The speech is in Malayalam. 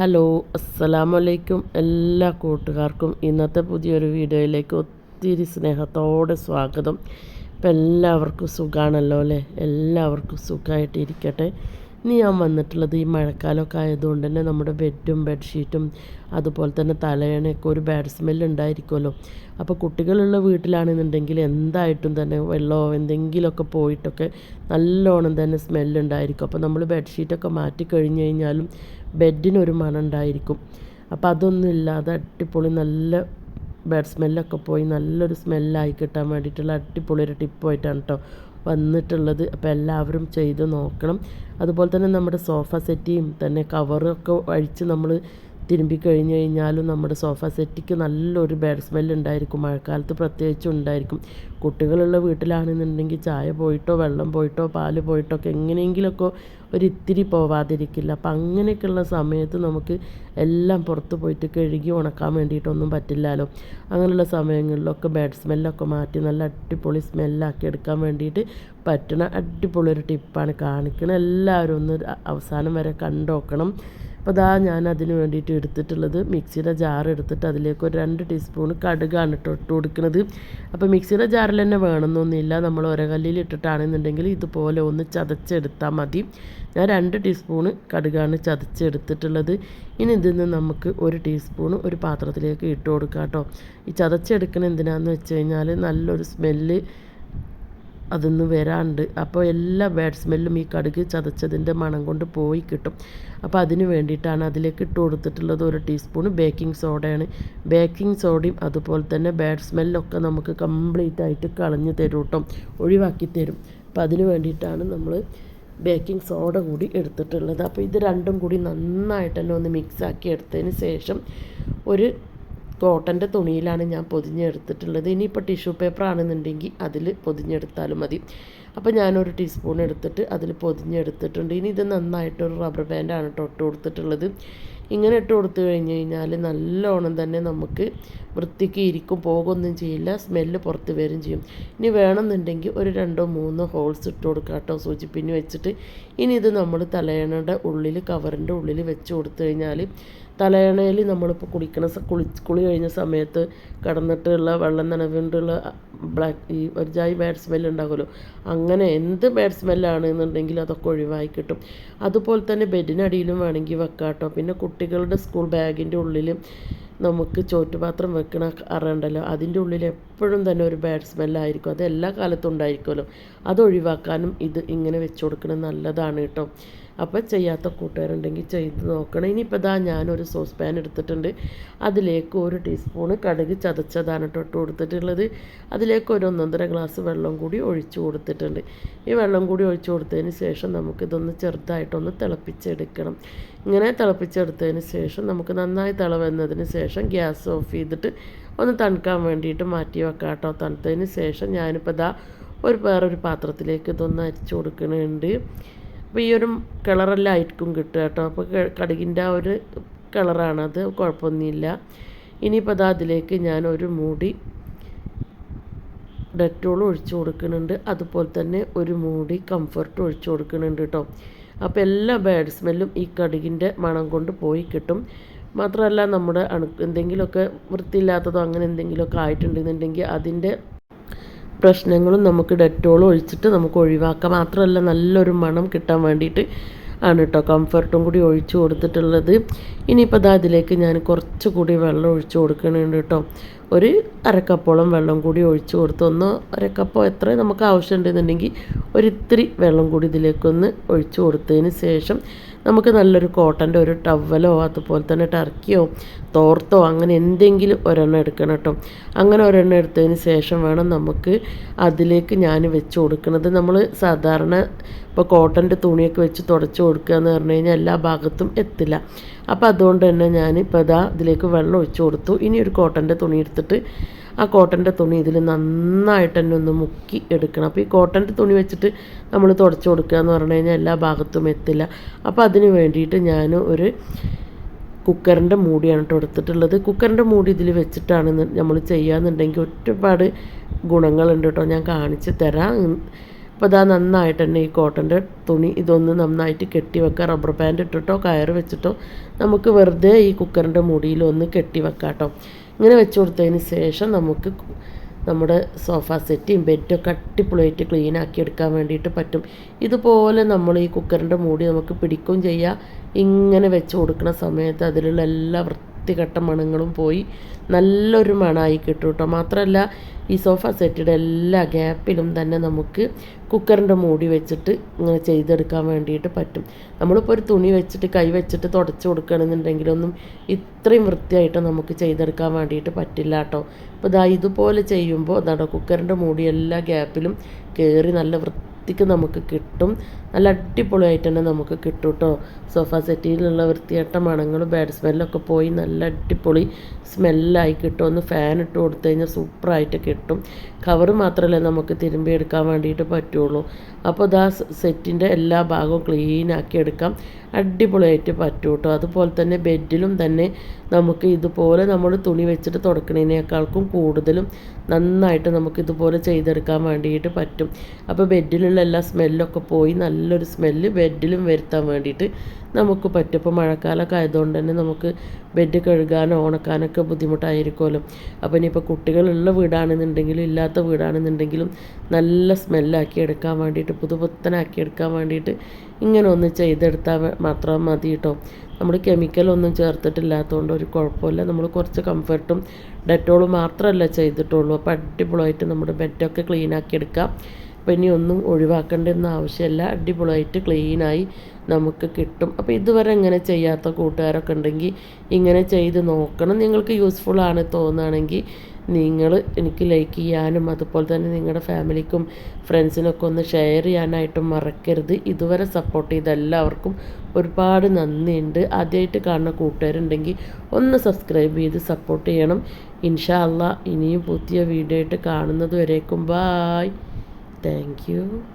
ഹലോ അസ്സലാമു അലൈക്കും എല്ലാ കൂട്ടുകാർക്കും. ഇന്നത്തെ പുതിയൊരു വീഡിയോയിലേക്ക് ഒത്തിരി സ്നേഹത്തോടെ സ്വാഗതം. ഇപ്പം എല്ലാവർക്കും സുഖമാണല്ലോ അല്ലേ? എല്ലാവർക്കും സുഖമായിട്ടിരിക്കട്ടെ ഇനി ഞാൻ വന്നിട്ടുള്ളത് ഈ മഴക്കാലമൊക്കെ ആയതുകൊണ്ട് തന്നെ നമ്മുടെ ബെഡും ബെഡ്ഷീറ്റും അതുപോലെ തന്നെ തലയണയൊക്കെ ഒരു ബാഡ് സ്മെല്ല് ഉണ്ടായിരിക്കുമല്ലോ. അപ്പോൾ കുട്ടികളുള്ള വീട്ടിലാണെന്നുണ്ടെങ്കിൽ എന്തായിട്ടും തന്നെ വെള്ളമോ എന്തെങ്കിലുമൊക്കെ പോയിട്ടൊക്കെ നല്ലോണം തന്നെ സ്മെല്ലുണ്ടായിരിക്കും അപ്പോൾ നമ്മൾ ബെഡ്ഷീറ്റൊക്കെ മാറ്റി കഴിഞ്ഞ് കഴിഞ്ഞാലും ബെഡിനൊരു മണം ഉണ്ടായിരിക്കും അപ്പോൾ അതൊന്നും ഇല്ലാതെ അടിപൊളി നല്ല ബെഡ് സ്മെല്ലൊക്കെ പോയി നല്ലൊരു സ്മെല്ലായി കിട്ടാൻ വേണ്ടിയിട്ടുള്ള അടിപൊളി ഒരു ടിപ്പായിട്ടാണ് കേട്ടോ വന്നിട്ടുള്ളത്. അപ്പോൾ എല്ലാവരും ചെയ്ത് നോക്കണം. അതുപോലെ തന്നെ നമ്മുടെ സോഫ സെറ്റിയും തന്നെ കവറൊക്കെ അഴിച്ച് നമ്മൾ തിരുമ്പി കഴിഞ്ഞ് കഴിഞ്ഞാലും നമ്മുടെ സോഫ സെറ്റിക്ക് നല്ലൊരു ബാഡ് സ്മെല്ലുണ്ടായിരിക്കും മഴക്കാലത്ത് പ്രത്യേകിച്ചും ഉണ്ടായിരിക്കും. കുട്ടികളുള്ള വീട്ടിലാണെന്നുണ്ടെങ്കിൽ ചായ പോയിട്ടോ വെള്ളം പോയിട്ടോ പാൽ പോയിട്ടോ ഒക്കെ എങ്ങനെയെങ്കിലുമൊക്കെ ഒരിത്തിരി പോവാതിരിക്കില്ല. അപ്പം അങ്ങനെയൊക്കെയുള്ള സമയത്ത് നമുക്ക് എല്ലാം പുറത്ത് പോയിട്ട് കഴുകി ഉണക്കാൻ വേണ്ടിയിട്ടൊന്നും പറ്റില്ലല്ലോ. അങ്ങനെയുള്ള സമയങ്ങളിലൊക്കെ ബാഡ് സ്മെല്ലൊക്കെ മാറ്റി നല്ല അടിപൊളി സ്മെല്ലാക്കി എടുക്കാൻ വേണ്ടിയിട്ട് പറ്റണ അടിപൊളി ഒരു ടിപ്പാണ് കാണിക്കണം എല്ലാവരും ഒന്ന് അവസാനം വരെ കണ്ടോക്കണം. അപ്പോൾ അതാ ഞാൻ അതിന് വേണ്ടിയിട്ട് എടുത്തിട്ടുള്ളത്. മിക്സിയുടെ ജാർ എടുത്തിട്ട് അതിലേക്ക് ഒരു രണ്ട് ടീസ്പൂൺ കടുകാണ് ഇട്ട് ഇട്ട് കൊടുക്കുന്നത്. അപ്പോൾ മിക്സിയുടെ ജാറിൽ തന്നെ വേണമെന്നൊന്നുമില്ല. നമ്മൾ ഒരകല്ലിൽ ഇട്ടിട്ടാണെന്നുണ്ടെങ്കിൽ ഇതുപോലെ ഒന്ന് ചതച്ചെടുത്താൽ മതി. ഞാൻ രണ്ട് ടീസ്പൂണ് കടുകാണ് ചതച്ചെടുത്തിട്ടുള്ളത്. ഇനി ഇതിൽ നിന്ന് നമുക്ക് ഒരു ടീസ്പൂൺ ഒരു പാത്രത്തിലേക്ക് ഇട്ട് കൊടുക്കാം കേട്ടോ. ഈ ചതച്ചെടുക്കണ എന്തിനാണെന്ന് വെച്ച് കഴിഞ്ഞാൽ നല്ലൊരു സ്മെല്ല് അതൊന്ന് വരാണ്ട്. അപ്പോൾ എല്ലാ ബാഡ് സ്മെല്ലും ഈ കടുക് ചതച്ചതിന്റെ മണം കൊണ്ട് പോയി കിട്ടും. അപ്പോൾ അതിന് വേണ്ടിയിട്ടാണ് അതിലേക്ക് ഇട്ട് കൊടുത്തിട്ടുള്ളത് ഒരു ടീസ്പൂൺ ബേക്കിംഗ് സോഡയാണ് ബേക്കിംഗ് സോഡയും അതുപോലെ തന്നെ ബാഡ് സ്മെല്ലൊക്കെ നമുക്ക് കംപ്ലീറ്റ് ആയിട്ട് കളഞ്ഞു തരും കേട്ടോ. ഒഴിവാക്കി തരും. അപ്പോൾ അതിന് വേണ്ടിയിട്ടാണ് നമ്മൾ ബേക്കിംഗ് സോഡ കൂടി എടുത്തിട്ടുള്ളത്. അപ്പോൾ ഇത് രണ്ടും കൂടി നന്നായിട്ട് തന്നെ ഒന്ന് മിക്സാക്കി എടുത്തതിന് ശേഷം ഒരു കോട്ടന്റെ തുണിയിലാണ് ഞാൻ പൊതിഞ്ഞെടുത്തിട്ടുള്ളത്. ഇനിയിപ്പോൾ ടിഷ്യൂ പേപ്പർ ആണെന്നുണ്ടെങ്കിൽ അതിൽ പൊതിഞ്ഞെടുത്താലും മതി. അപ്പോൾ ഞാനൊരു ടീസ്പൂൺ എടുത്തിട്ട് അതിൽ പൊതിഞ്ഞെടുത്തിട്ടുണ്ട്. ഇനി ഇത് നന്നായിട്ടൊരു റബ്ബർ ബാൻഡാണ് കേട്ടോ ഇട്ട് കൊടുത്തിട്ടുള്ളത്. ഇങ്ങനെ ഇട്ട് കൊടുത്തു കഴിഞ്ഞ് കഴിഞ്ഞാൽ നല്ലോണം തന്നെ നമുക്ക് വൃത്തിക്ക് ഇരിക്കും പോകുകയൊന്നും ചെയ്യില്ല സ്മെല്ല് പുറത്ത് വരും ചെയ്യും. ഇനി വേണമെന്നുണ്ടെങ്കിൽ ഒരു രണ്ടോ മൂന്നോ ഹോൾസ് ഇട്ട് കൊടുക്കുക കേട്ടോ സൂചിപ്പിന് വെച്ചിട്ട് ഇനി ഇത് നമ്മൾ തലയണയുടെ ഉള്ളിൽ കവറിന്റെ ഉള്ളിൽ വെച്ച് കൊടുത്തു കഴിഞ്ഞാൽ തലയണയിൽ നമ്മളിപ്പോൾ കുളിക്കണ കുളി കുളി കഴിഞ്ഞ സമയത്ത് കടന്നിട്ടുള്ള വെള്ളം നനവുകൊണ്ടുള്ള ബ്ലാക്ക് ഈ ഒരു ജായി ബാഡ് സ്മെല്ല് ഉണ്ടാകുമല്ലോ. അങ്ങനെ എന്ത് ബാഡ് സ്മെല്ലാണെന്നുണ്ടെങ്കിൽ അതൊക്കെ ഒഴിവായി കിട്ടും. അതുപോലെ തന്നെ ബെഡിനടിയിലും വേണമെങ്കിൽ വെക്കാം കേട്ടോ. പിന്നെ കുട്ടികളുടെ സ്കൂൾ ബാഗിന്റെ ഉള്ളിൽ നമുക്ക് ചോറ്റുപാത്രം വെക്കണ അറയുണ്ടല്ലോ. അതിന്റെ ഉള്ളിൽ എപ്പോഴും തന്നെ ഒരു ബാഡ് സ്മെല്ലായിരിക്കും അത് എല്ലാ കാലത്തും ഉണ്ടായിരിക്കുമല്ലോ. അത് ഒഴിവാക്കാനും ഇത് ഇങ്ങനെ വെച്ച് കൊടുക്കുന്നത് നല്ലതാണ് കേട്ടോ. അപ്പോൾ ചെയ്യാത്ത കൂട്ടുകാരുണ്ടെങ്കിൽ ചെയ്ത് നോക്കണം. ഇനിയിപ്പോൾ ഇതാ ഞാനൊരു സോസ് പാൻ എടുത്തിട്ടുണ്ട്. അതിലേക്ക് ഒരു ടീസ്പൂൺ കടുക് ചതച്ചതാണ് ഇട്ട് കൊടുത്തിട്ടുള്ളത്. അതിലേക്ക് ഒരു ഒന്നൊന്നര ഗ്ലാസ് വെള്ളം കൂടി ഒഴിച്ചു കൊടുത്തിട്ടുണ്ട്. ഈ വെള്ളം കൂടി ഒഴിച്ചു കൊടുത്തതിന് ശേഷം നമുക്കിതൊന്ന് ചെറുതായിട്ടൊന്ന് തിളപ്പിച്ചെടുക്കണം. ഇങ്ങനെ തിളപ്പിച്ചെടുത്തതിന് ശേഷം നമുക്ക് നന്നായി തിളവന്നതിന് ശേഷം ഗ്യാസ് ഓഫ് ചെയ്തിട്ട് ഒന്ന് തണുക്കാൻ വേണ്ടിയിട്ട് മാറ്റി വെക്കാം കേട്ടോ തണുത്തതിന് ശേഷം ഞാനിപ്പോൾ ഇതാ ഒരു വേറൊരു പാത്രത്തിലേക്ക് ഇതൊന്ന് അരിച്ചു കൊടുക്കുന്നുണ്ട് അപ്പോൾ ഈ ഒരു കളറെല്ലാം ആയിരിക്കും കിട്ടുക കേട്ടോ. അപ്പോൾ കടുകിന്റെ ആ ഒരു കളറാണത് കുഴപ്പമൊന്നുമില്ല. ഇനിയിപ്പോൾ അത് അതിലേക്ക് ഞാൻ ഒരു മൂടി ഡെറ്റോൾ ഒഴിച്ചു കൊടുക്കുന്നുണ്ട്. അതുപോലെ തന്നെ ഒരു മൂടി കംഫർട്ട് ഒഴിച്ചു കൊടുക്കുന്നുണ്ട് കേട്ടോ. അപ്പോൾ എല്ലാ ബാഡ് സ്മെല്ലും ഈ കടുകിന്റെ മണം കൊണ്ട് പോയി കിട്ടും. മാത്രമല്ല നമ്മുടെ അണു എന്തെങ്കിലുമൊക്കെ വൃത്തിയില്ലാത്തതോ അങ്ങനെ എന്തെങ്കിലുമൊക്കെ ആയിട്ടുണ്ടെന്നുണ്ടെങ്കിൽ അതിന്റെ പ്രശ്നങ്ങളും നമുക്ക് ഡെറ്റോൾ ഒഴിച്ചിട്ട് നമുക്ക് ഒഴിവാക്കാം. മാത്രമല്ല നല്ലൊരു മണം കിട്ടാൻ വേണ്ടിയിട്ട് ആണ് കേട്ടോ കംഫർട്ടും കൂടി ഒഴിച്ചു കൊടുത്തിട്ടുള്ളത്. ഇനിയിപ്പോൾ അതാ അതിലേക്ക് ഞാൻ കുറച്ചുകൂടി വെള്ളം ഒഴിച്ചു കൊടുക്കുന്നുണ്ട് കേട്ടോ ഒരു അരക്കപ്പോളം വെള്ളം കൂടി ഒഴിച്ചു കൊടുത്ത്. ഒന്ന് അരക്കപ്പോ എത്ര നമുക്ക് ആവശ്യമുണ്ടെന്നുണ്ടെങ്കിൽ ഒരിത്തിരി വെള്ളം കൂടി ഇതിലേക്കൊന്ന് ഒഴിച്ചു കൊടുത്തതിന് ശേഷം നമുക്ക് നല്ലൊരു കോട്ടന്റെ ഒരു ടവലോ അതുപോലെ തന്നെ ടർക്കിയോ തോർത്തോ അങ്ങനെ എന്തെങ്കിലും ഒരെണ്ണം എടുക്കണം കേട്ടോ അങ്ങനെ ഒരെണ്ണം എടുത്തതിന് ശേഷം വേണം നമുക്ക് അതിലേക്ക് ഞാൻ വെച്ച് കൊടുക്കുന്നത്. നമ്മൾ സാധാരണ ഇപ്പോൾ കോട്ടന്റെ തുണിയൊക്കെ വെച്ച് തുടച്ച് കൊടുക്കുക എന്ന് പറഞ്ഞു കഴിഞ്ഞാൽ എല്ലാ ഭാഗത്തും എത്തില്ല. അപ്പോൾ അതുകൊണ്ട് തന്നെ ഞാൻ ഇപ്പോൾ ഇതാ ഇതിലേക്ക് വെള്ളം ഒഴിച്ച് കൊടുത്തു. ഇനി ഒരു കോട്ടന്റെ തുണി എടുത്തിട്ട് ആ കോട്ടന്റെ തുണി ഇതിൽ നന്നായിട്ട് തന്നെ ഒന്ന് മുക്കി എടുക്കണം. അപ്പോൾ ഈ കോട്ടന്റെ തുണി വെച്ചിട്ട് നമ്മൾ തുടച്ച് കൊടുക്കുക എന്ന് പറഞ്ഞു കഴിഞ്ഞാൽ എല്ലാ ഭാഗത്തും എത്തില്ല. അപ്പോൾ അതിന് വേണ്ടിയിട്ട് ഞാൻ ഒരു കുക്കറിന്റെ മൂടിയാണ് കേട്ടോ എടുത്തിട്ടുള്ളത്. കുക്കറിന്റെ മൂടി ഇതിൽ വെച്ചിട്ടാണ് നമ്മൾ ചെയ്യാന്നുണ്ടെങ്കിൽ ഒരുപാട് ഗുണങ്ങളുണ്ട് കേട്ടോ ഞാൻ കാണിച്ച് തരാം. അപ്പോൾ ഇതാ നന്നായിട്ട് തന്നെ ഈ കോട്ടന്റെ തുണി ഇതൊന്ന് നന്നായിട്ട് കെട്ടി വെക്കുക റബ്ബർ ബാൻഡ് ഇട്ടിട്ടോ കയർ വെച്ചിട്ടോ. നമുക്ക് വെറുതെ ഈ കുക്കറിന്റെ മുടിയിൽ ഒന്ന് കെട്ടി വെക്കാം കേട്ടോ ഇങ്ങനെ വെച്ച് കൊടുത്തതിന് ശേഷം നമുക്ക് നമ്മുടെ സോഫ സെറ്റും ബെഡൊക്കെ അട്ടിപ്പൊളിയായിട്ട് ക്ലീൻ ആക്കി എടുക്കാൻ വേണ്ടിയിട്ട് പറ്റും. ഇതുപോലെ നമ്മൾ ഈ കുക്കറിന്റെ മൂടി നമുക്ക് പിടിക്കുകയും ചെയ്യാം. ഇങ്ങനെ വെച്ച് കൊടുക്കുന്ന സമയത്ത് അതിലുള്ള എല്ലാ വൃത്തികെട്ട മണങ്ങളും പോയി നല്ലൊരു മണമായി കിട്ടും കേട്ടോ മാത്രമല്ല ഈ സോഫ സെറ്റിയുടെ എല്ലാ ഗ്യാപ്പിലും തന്നെ നമുക്ക് കുക്കറിന്റെ മൂടി വെച്ചിട്ട് ഇങ്ങനെ ചെയ്തെടുക്കാൻ വേണ്ടിയിട്ട് പറ്റും. നമ്മളിപ്പോൾ ഒരു തുണി വെച്ചിട്ട് കൈ വെച്ചിട്ട് തുടച്ച് കൊടുക്കണമെന്നുണ്ടെങ്കിലൊന്നും ഇത്രയും വൃത്തിയായിട്ട് നമുക്ക് ചെയ്തെടുക്കാൻ വേണ്ടിയിട്ട് പറ്റില്ല കേട്ടോ. അപ്പോൾ ഇതാ ഇതുപോലെ ചെയ്യുമ്പോൾ അതാണോ കുക്കറിന്റെ മൂടി എല്ലാ ഗ്യാപ്പിലും കയറി നല്ല വൃത്തിക്ക് നമുക്ക് കിട്ടും. നല്ല അടിപൊളിയായിട്ട് തന്നെ നമുക്ക് കിട്ടും കേട്ടോ സോഫ സെറ്റിയിലുള്ള വൃത്തിയേട്ട മണങ്ങളും ബാഡ് സ്മെല്ലൊക്കെ പോയി നല്ല അടിപൊളി സ്മെല്ലായി കിട്ടും. ഒന്ന് ഫാൻ ഇട്ട് കൊടുത്തു കഴിഞ്ഞാൽ സൂപ്പറായിട്ട് കിട്ടും. കവർ മാത്രമല്ലേ നമുക്ക് തിരുമ്പി എടുക്കാൻ വേണ്ടിയിട്ട് പറ്റുള്ളൂ. അപ്പോൾ ഇതാ സെറ്റിന്റെ എല്ലാ ഭാഗവും ക്ലീനാക്കി എടുക്കാം. അടിപൊളിയായിട്ട് പറ്റും കേട്ടോ. അതുപോലെ തന്നെ ബെഡിലും തന്നെ നമുക്ക് ഇതുപോലെ നമ്മൾ തുണി വെച്ചിട്ട് തുടക്കണേനേക്കാൾക്കും കൂടുതലും നന്നായിട്ട് നമുക്ക് ഇതുപോലെ ചെയ്തെടുക്കാൻ വേണ്ടിയിട്ട് പറ്റും. അപ്പോൾ ബെഡിലുള്ള എല്ലാ സ്മെല്ലൊക്കെ പോയി നല്ലൊരു സ്മെല്ല് ബെഡിലും വരുത്താൻ വേണ്ടിയിട്ട് നമുക്ക് പറ്റും. ഇപ്പോൾ മഴക്കാലമൊക്കെ ആയതുകൊണ്ട് തന്നെ നമുക്ക് ബെഡ് കഴുകാനോ ഉണക്കാനൊക്കെ ബുദ്ധിമുട്ടായിരിക്കുമല്ലോ. അപ്പോൾ ഇനിയിപ്പോൾ കുട്ടികളുള്ള വീടാണെന്നുണ്ടെങ്കിലും ഇല്ലാത്ത വീടാണെന്നുണ്ടെങ്കിലും നല്ല സ്മെല്ലാക്കി എടുക്കാൻ വേണ്ടിയിട്ട് പുതുപുത്തനാക്കി എടുക്കാൻ വേണ്ടിയിട്ട് ഇങ്ങനെ ഒന്ന് ചെയ്തെടുത്താൽ മാത്രം മതി കേട്ടോ നമ്മൾ കെമിക്കലൊന്നും ചേർത്തിട്ടില്ലാത്തതുകൊണ്ട് ഒരു കുഴപ്പമില്ല. നമ്മൾ കുറച്ച് കംഫർട്ടും ഡെറ്റോളും മാത്രമല്ല ചെയ്തിട്ടുള്ളൂ. അപ്പോൾ അടിപൊളിയായിട്ട് നമ്മുടെ ബെഡൊക്കെ ക്ലീനാക്കി എടുക്കാം. അപ്പോൾ ഇനി ഒന്നും ഒഴിവാക്കേണ്ടെന്ന് ആവശ്യമില്ല. അടിപൊളിയായിട്ട് ക്ലീനായി നമുക്ക് കിട്ടും. അപ്പോൾ ഇതുവരെ ഇങ്ങനെ ചെയ്യാത്ത കൂട്ടുകാരൊക്കെ ഉണ്ടെങ്കിൽ ഇങ്ങനെ ചെയ്ത് നോക്കണം. നിങ്ങൾക്ക് യൂസ്ഫുൾ ആണ് തോന്നുകയാണെങ്കിൽ നിങ്ങൾ എനിക്ക് ലൈക്ക് ചെയ്യാനും അതുപോലെ തന്നെ നിങ്ങളുടെ ഫാമിലിക്കും ഫ്രണ്ട്സിനൊക്കെ ഒന്ന് ഷെയർ ചെയ്യാനായിട്ടും മറക്കരുത്. ഇതുവരെ സപ്പോർട്ട് ചെയ്ത എല്ലാവർക്കും ഒരുപാട് നന്ദിയുണ്ട്. ആദ്യമായിട്ട് കാണുന്ന കൂട്ടുകാരുണ്ടെങ്കിൽ ഒന്ന് സബ്സ്ക്രൈബ് ചെയ്ത് സപ്പോർട്ട് ചെയ്യണം. ഇൻഷാ അല്ല ഇനിയും പുതിയ വീഡിയോ ആയിട്ട് കാണുന്നത് വരേക്കും. Bye Thank you.